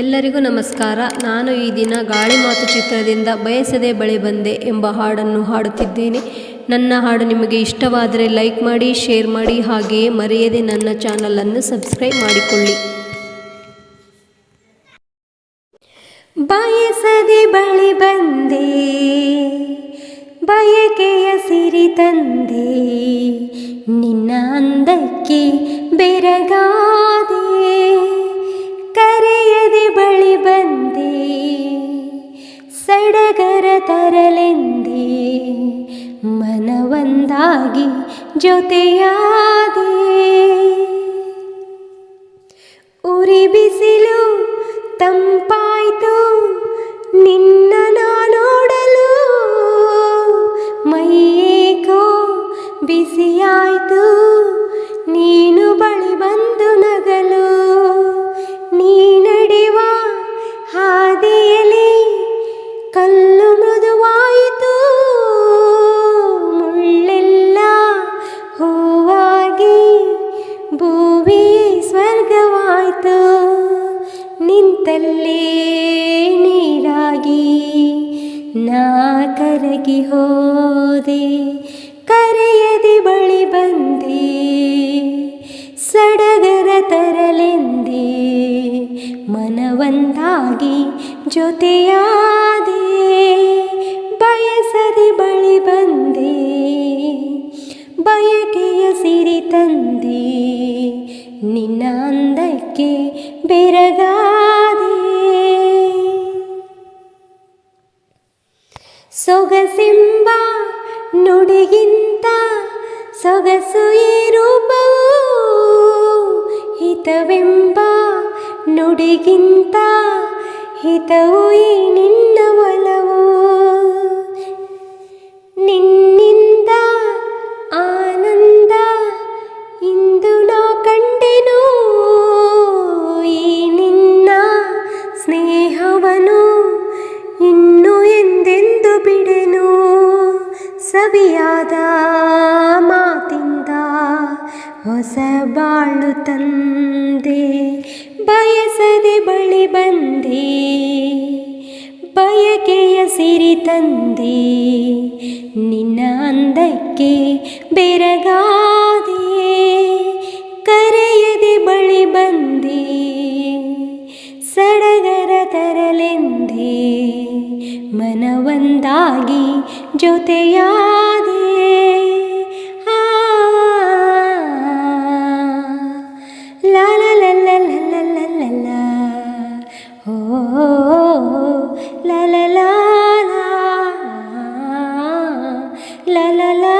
ಎಲ್ಲರಿಗೂ ನಮಸ್ಕಾರ. ನಾನು ಈ ದಿನ ಗಾಳಿ ಮಾತು ಚಿತ್ರದಿಂದ ಬಯಸದೆ ಬಳಿ ಬಂದೆ ಎಂಬ ಹಾಡನ್ನು ಹಾಡುತ್ತಿದ್ದೇನೆ. ನನ್ನ ಹಾಡು ನಿಮಗೆ ಇಷ್ಟವಾದರೆ ಲೈಕ್ ಮಾಡಿ, ಶೇರ್ ಮಾಡಿ ಹಾಗೆಯೇ ಮರೆಯದೆ ನನ್ನ ಚಾನಲನ್ನು ಸಬ್ಸ್ಕ್ರೈಬ್ ಮಾಡಿಕೊಳ್ಳಿ. ಬಯಸದೆ ಬಳಿ ಬಂದೆ, ಬಯಕೆಯ ಸಿರಿ ತಂದೆ, ನಿನ್ನ ಅಂದಕ್ಕೆ ಬೆರಗಾದೆ ಸಡಗರ ತರಲೆಂದಿ ಮನವಂದಾಗಿ ಜೊತೆಯಾದೆ. ಉರಿ ಬಿಸಿಲು ತಂಪಾಯ್ತು, ನಿನ್ನ ನಾ ನೋಡಲು ಮೈಯೇಕೋ ಬಿಸಿಯಾಯ್ತು, ನೀನು ಬಳಿ ಬಂದು ನಗಲು. ಸ್ವರ್ಗವಾಯ್ತು ನಿಂತಲ್ಲೇ ನೀರಾಗಿ ನಾ ಕರಗಿ ಹೋದೆ, ಕರೆಯದೆ ಬಳಿ ಬಂದೆ, ಸಡಗರ ತರಲೆಂದೆ, ಮನವಂದಾಗಿ ಜೊತೆಯಾದೆ, ಬಯಸದೆ ಬಳಿ ಬಂದೆ, ಬಯಕೆಯ ಸಿರಿ ತಂದೆ, ನಿನ್ನ ಅಂದಕ್ಕೆ ಬೆರಗಾದೆ. ಸೊಗಸೆಂಬ ನುಡಿಗಿಂತ ಸೊಗಸು ಈ ರೂಪವು ಹಿತವೆಂಬ ನುಡಿಗಿಂತ ಹಿತವು ಈ ನಿನ್ನ ಒಲವು. ಸವಿಯಾದ ಮಾತಿಂದ ಹೊಸ ಬಾಳು ತಂದೆ, ಬಯಸದೆ ಬಳಿ ಬಂದೆ, ಬಯಕೆಯ ಸಿರಿ ತಂದೆ, ನಿನ್ನ ಅಂದಕ್ಕೆ ಬೆರಗಾದೆ, ಕರೆಯದೆ ಬಳಿ ಬಂದೆ, ಸಡಗರ ತರಲೆಂದೆ. ಮನವೊಂದಾಗಿ ಜೊತೆಯಾದೆ la la la